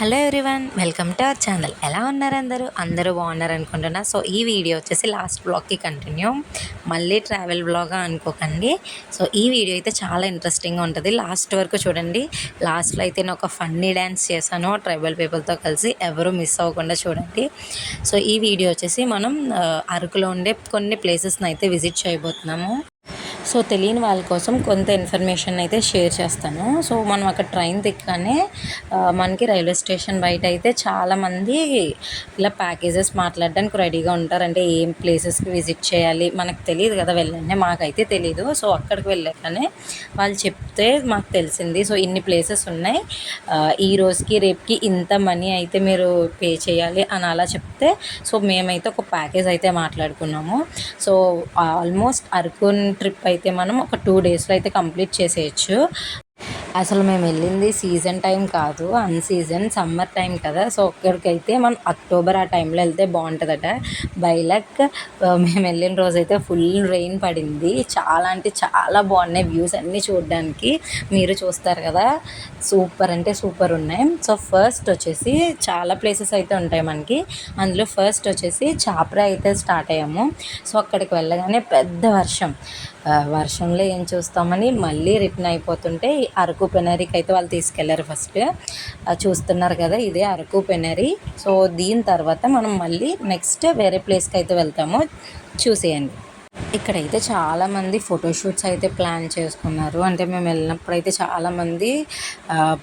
Hello everyone welcome to our channel. ఎలా ఉన్నారు అందరూ? అందరూ బాగున్నారు అనుకుంటున్నా. సో ఈ వీడియో వచ్చేసి లాస్ట్ బ్లాగ్కి కంటిన్యూ. మళ్ళీ ట్రావెల్ బ్లాగ్ అనుకోకండి. సో ఈ వీడియో అయితే చాలా ఇంట్రెస్టింగ్గా ఉంటుంది. లాస్ట్ వరకు చూడండి. లాస్ట్లో అయితే నేను ఒక ఫన్నీ డ్యాన్స్ చేశాను. ట్రైబల్ పీపుల్తో కలిసి ఎవరు మిస్ అవ్వకుండా చూడండి. సో ఈ వీడియో వచ్చేసి మనం అరకులో ఉండే కొన్ని ప్లేసెస్ని అయితే విజిట్ చేయబోతున్నాము. సో తెలియని వాళ్ళ కోసం కొంత ఇన్ఫర్మేషన్ అయితే షేర్ చేస్తాను. సో మనం అక్కడ ట్రైన్ దిక్కగానే మనకి రైల్వే స్టేషన్ బయట అయితే చాలామంది ఇలా ప్యాకేజెస్ మాట్లాడడానికి రెడీగా ఉంటారు. అంటే ఏం ప్లేసెస్కి విజిట్ చేయాలి? మనకు తెలియదు కదా వెళ్ళండి మాకైతే తెలియదు సో అక్కడికి వెళ్ళాకనే వాళ్ళు చెప్తే మాకు తెలిసింది. సో ఇన్ని ప్లేసెస్ ఉన్నాయి. ఈ రోజుకి రేపుకి ఇంత మనీ అయితే మీరు పే చేయాలి అని అలా చెప్తే సో మేమైతే ఒక ప్యాకేజ్ అయితే మాట్లాడుకున్నాము. సో ఆల్మోస్ట్ అరకున్ ట్రిప్ అయితే అయితే మనం ఒక టూ డేస్లో అయితే కంప్లీట్ చేసేయచ్చు. అసలు మేము వెళ్ళింది సీజన్ టైం కాదు అన్ సీజన్ సమ్మర్ టైం కదా. సో అక్కడికైతే మనం అక్టోబర్ ఆ టైంలో వెళ్తే బాగుంటుందట. బై లక్ మేము వెళ్ళిన రోజు అయితే ఫుల్ రెయిన్ పడింది. చాలా అంటే చాలా బాగున్నాయి వ్యూస్ అన్నీ చూడడానికి. మీరు చూస్తారు కదా సూపర్ అంటే సూపర్ ఉన్నాయి. సో ఫస్ట్ వచ్చేసి చాలా ప్లేసెస్ అయితే ఉంటాయి మనకి. అందులో ఫస్ట్ వచ్చేసి చాప్రా అయితే స్టార్ట్ అయ్యాము. సో అక్కడికి వెళ్ళగానే పెద్ద వర్షం. వర్షంలో ఏం చూస్తామని మళ్ళీ రిటర్న్ అయిపోతుంటే అరకు పెనరీకి అయితే వాళ్ళు తీసుకెళ్ళారు ఫస్ట్. చూస్తున్నారు కదా ఇదే అరకు పెనరీ. సో దీని తర్వాత మనం మళ్ళీ నెక్స్ట్ వేరే ప్లేస్కి అయితే వెళ్తాము. చూసేయండి. ఇక్కడైతే చాలామంది ఫోటోషూట్స్ అయితే ప్లాన్ చేసుకున్నారు. అంటే మేము వెళ్ళినప్పుడు అయితే చాలామంది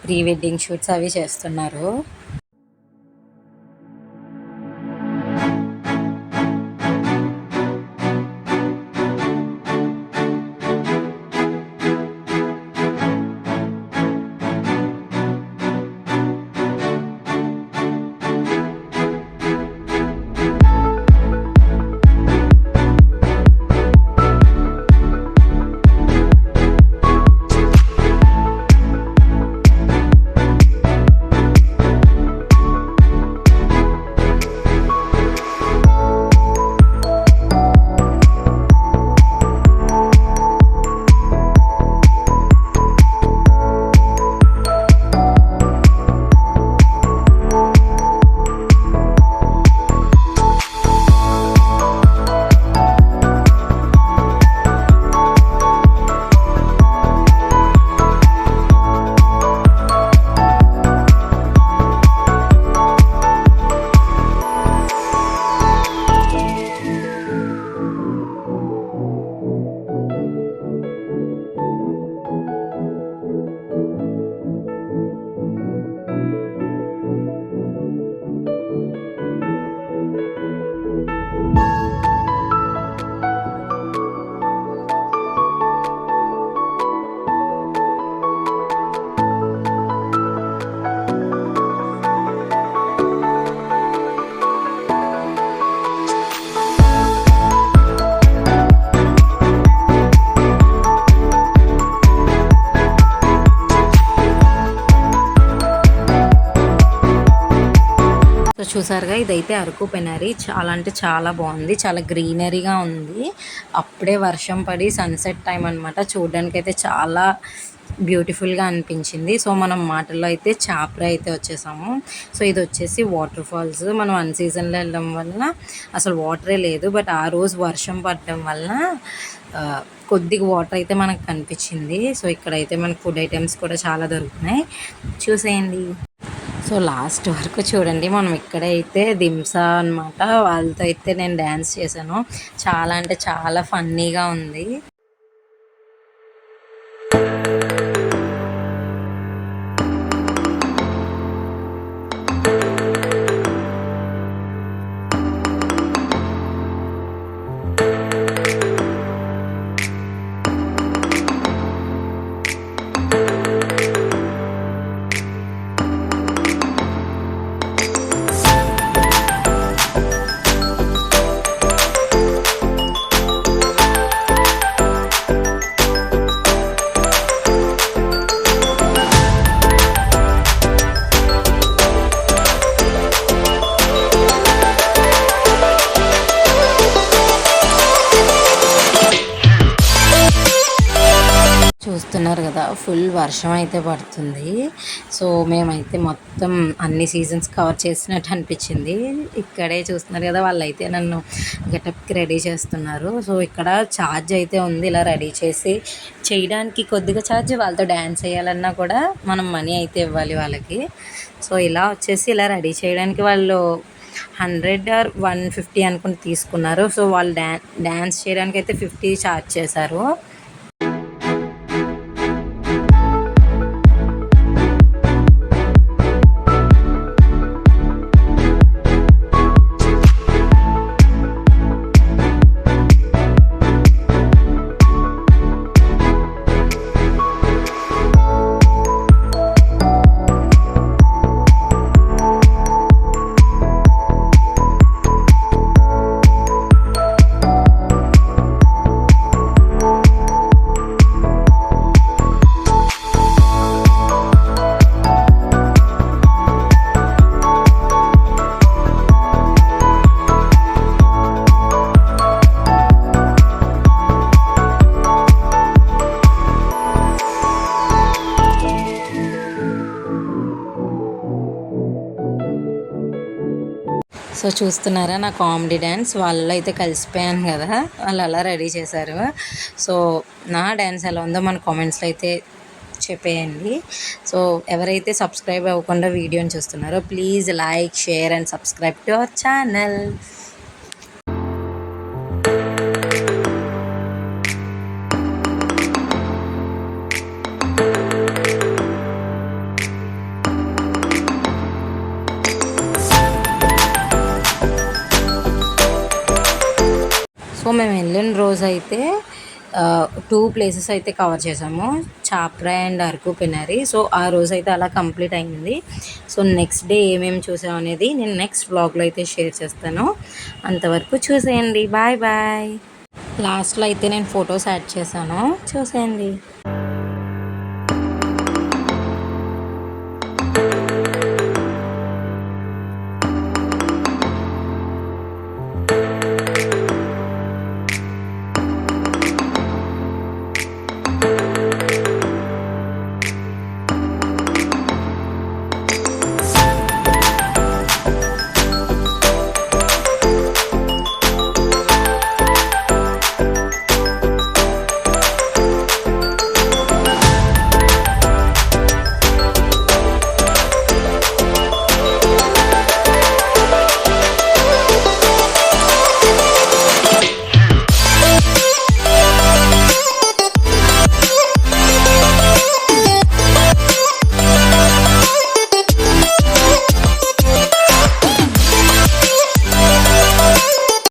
ప్రీ వెడ్డింగ్ షూట్స్ అవి చేస్తున్నారు. చూసారుగా? ఇదైతే అరకు పెనరీ. చాలా అంటే చాలా బాగుంది. చాలా గ్రీనరీగా ఉంది. అప్పుడే వర్షం పడి సన్సెట్ టైం అనమాట చూడడానికి అయితే చాలా బ్యూటిఫుల్గా అనిపించింది. సో మనం మాటల్లో అయితే చాప్ర అయితే వచ్చేసాము. సో ఇది వచ్చేసి వాటర్ ఫాల్స్. మనం అన్ సీజన్లో వెళ్ళడం వలన అసలు వాటరే లేదు. బట్ ఆ రోజు వర్షం పడడం వలన కొద్దిగా వాటర్ అయితే మనకు కనిపించింది. సో ఇక్కడైతే మనకు ఫుడ్ ఐటమ్స్ కూడా చాలా దొరుకుతున్నాయి. చూసేయండి. సో లాస్ట్ వరకు చూడండి మనం ఇక్కడైతే దింసా అనమాట వాళ్ళతో అయితే నేను డ్యాన్స్ చేశాను. చాలా అంటే చాలా ఫన్నీగా ఉంది. చూస్తున్నారు కదా ఫుల్ వర్షం అయితే పడుతుంది. సో మేమైతే మొత్తం అన్ని సీజన్స్ కవర్ చేసినట్టు అనిపించింది. ఇక్కడే చూస్తున్నారు కదా వాళ్ళైతే నన్ను గెటప్కి రెడీ చేస్తున్నారు. సో ఇక్కడ ఛార్జ్ అయితే ఉంది. ఇలా రెడీ చేసి చేయడానికి కొద్దిగా ఛార్జ్ వాళ్ళతో డ్యాన్స్ వేయాలన్నా కూడా మనం మనీ అయితే ఇవ్వాలి వాళ్ళకి. సో ఇలా వచ్చేసి ఇలా రెడీ చేయడానికి వాళ్ళు హండ్రెడ్ ఆర్ వన్ ఫిఫ్టీ అనుకుని తీసుకున్నారు. సో వాళ్ళు డ్యా డ్యాన్స్ చేయడానికి అయితే ఫిఫ్టీ ఛార్జ్ చేశారు. సో చూస్తున్నారా నా కామెడీ డ్యాన్స్ వాళ్ళు అయితే కలిసిపోయాను కదా వాళ్ళు అలా రెడీ చేశారు. సో నా డ్యాన్స్ ఎలా ఉందో మన కామెంట్స్లో అయితే చెప్పేయండి. సో ఎవరైతే సబ్స్క్రైబ్ అవ్వకుండా వీడియోని చూస్తున్నారో please like share and subscribe to our channel. So మేము వెళ్ళిన రోజు అయితే టూ ప్లేసెస్ అయితే కవర్ చేసాము. చాప్రా అండ్ అరకు పినారి సో ఆ రోజు అయితే అలా కంప్లీట్ అయింది. సో నెక్స్ట్ డే ఏమేమి చూసాం అనేది నేను నెక్స్ట్ బ్లాగ్లో అయితే షేర్ చేస్తాను. అంతవరకు చూసేయండి. బాయ్ బాయ్ లాస్ట్లో అయితే నేను ఫొటోస్ యాడ్ చేశాను. చూసేయండి.